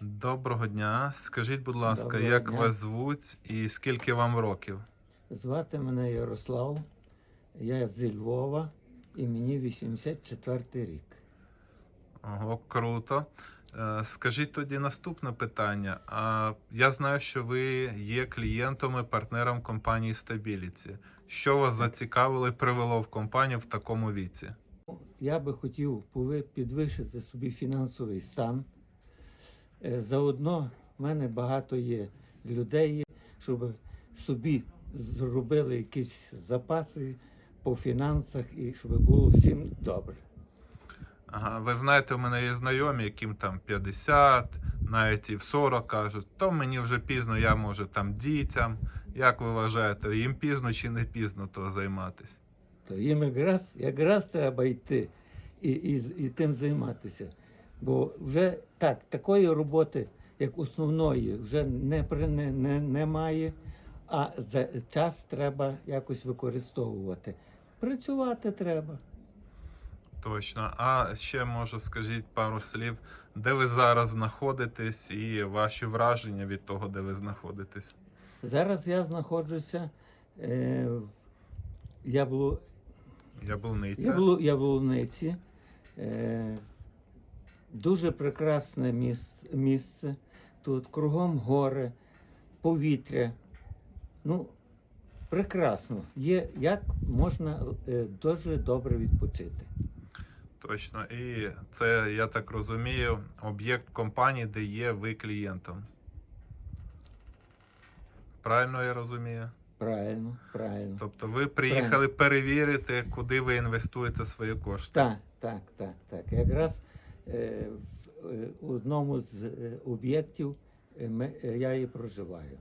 Доброго дня. Скажіть, будь ласка, Доброго як дня. вас звуть і скільки вам років? Звати мене Ярослав, я зі Львова і мені 84 рік. Ого, круто. Е, Скажіть тоді наступне питання. А я знаю, що ви є клієнтом і партнером компанії Stability. Що вас зацікавило і привело в компанію в такому віці? Я би хотів підвищити собі фінансовий стан. Е, Заодно в мене багато є людей, щоб собі зробили якісь запаси по фінансах і щоб було всім добре. Ага, ви знаєте, у мене є знайомі, яким там 50, навіть і в 40 кажуть, то мені вже пізно, я може там дітям. Як ви вважаєте, їм пізно чи не пізно то займатися? То їм якраз, якраз треба йти і, і, і тим займатися. Бо вже так, такої роботи, як основної, вже не, не, не, немає, а за час треба якось використовувати. Працювати треба. Точно. А ще може скажіть пару слів, де ви зараз знаходитесь і ваші враження від того, де ви знаходитесь. Зараз я знаходжуся е, в Яблу, Яблуниця. Яблу, Яблуниці. Е, дуже прекрасне місце. Тут кругом гори, повітря. Ну, прекрасно. Є, як можна е, дуже добре відпочити. Точно. І це, я так розумію, об'єкт компанії, де є ви клієнтом. Правильно я розумію? Правильно, правильно. Тобто ви приїхали перевірити, куди ви інвестуєте свої кошти. Так, так, так, так. Якраз в е, одному з е, об'єктів е, е, я і проживаю.